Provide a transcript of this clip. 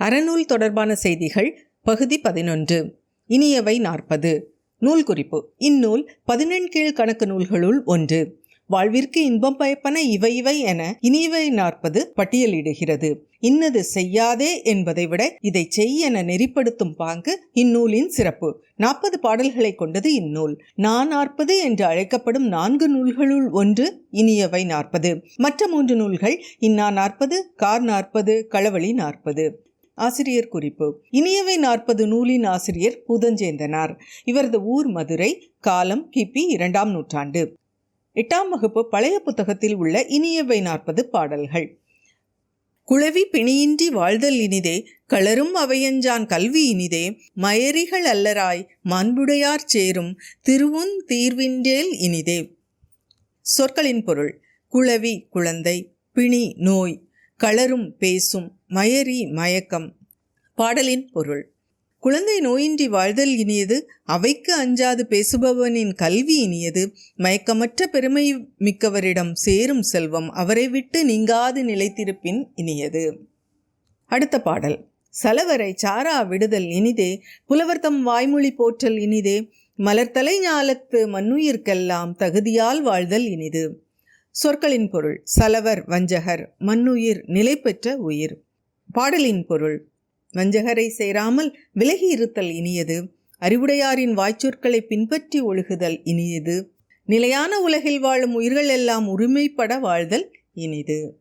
அறநூல் தொடர்பான செய்திகள் பகுதி பதினொன்று. இனியவை நாற்பது. நூல் குறிப்பு. இந்நூல் பதினெண்கீழ் கணக்கு நூல்களுள் ஒன்று. வாழ்விற்கு இன்பம் பயப்பன இவை இவை என இனியவை நாற்பது பட்டியலிடுகிறது. இன்னது செய்யாதே என்பதை விட இதை செய் என நெறிப்படுத்தும் பாங்கு இந்நூலின் சிறப்பு. நாற்பது பாடல்களை கொண்டது இந்நூல். நான் நாற்பது என்று அழைக்கப்படும் நான்கு நூல்களுள் ஒன்று இனியவை நாற்பது. மற்ற மூன்று நூல்கள் இன்னா நாற்பது கார் நாற்பது களவழி நாற்பது. ஆசிரியர் குறிப்பு. இனியவை நாற்பது நூலின் ஆசிரியர் பூதஞ்சேந்தனார். இவரது ஊர் மதுரை காலம் கிபி இரண்டாம் நூற்றாண்டு. எட்டாம் வகுப்பு பழைய புத்தகத்தில் உள்ள இனியவை நாற்பது பாடல்கள். குளவி பிணியின்றி வாழ்தல் இனிதே களரும் அவையஞ்சான் கல்வி இனிதே மயரிகள் அல்லராய் மாண்புடையார் சேரும் திருவுன் தீர்வின்றேல் இனிதே. சொற்களின் பொருள் குளவி குழந்தை பிணி நோய் களரும் பேசும் மயரி மயக்கம் பாடலின் பொருள். குழந்தை நோயின்றி வாழ்தல் இனியது அவைக்கு அஞ்சாது பேசுபவனின் கல்வி இனியது மயக்கமற்ற பெருமை மிக்கவரிடம் சேரும் செல்வம் அவரை விட்டு நீங்காது நிலைத்திருப்பின் இனியது. அடுத்த பாடல். சலவரை சாரா விடுதல் இனிதே புலவர்த்தம் வாய்மொழி போற்றல் இனிதே மலர்த்தலை ஞாலத்து மண்ணுயிர்க்கெல்லாம் தகுதியால் வாழ்தல் இனிது. சொற்களின் பொருள். சலவர் வஞ்சகர் மண்ணுயிர் நிலை பெற்ற உயிர். பாடலின் பொருள். வஞ்சகரை சேராமல் விலகி இருத்தல் இனியது. அறிவுடையாரின் வாய்ச்சொற்களை பின்பற்றி ஒழுகுதல் இனியது. நிலையான உலகில் வாழும் உயிர்கள் எல்லாம் உரிமைப்பட வாழ்தல் இனிது.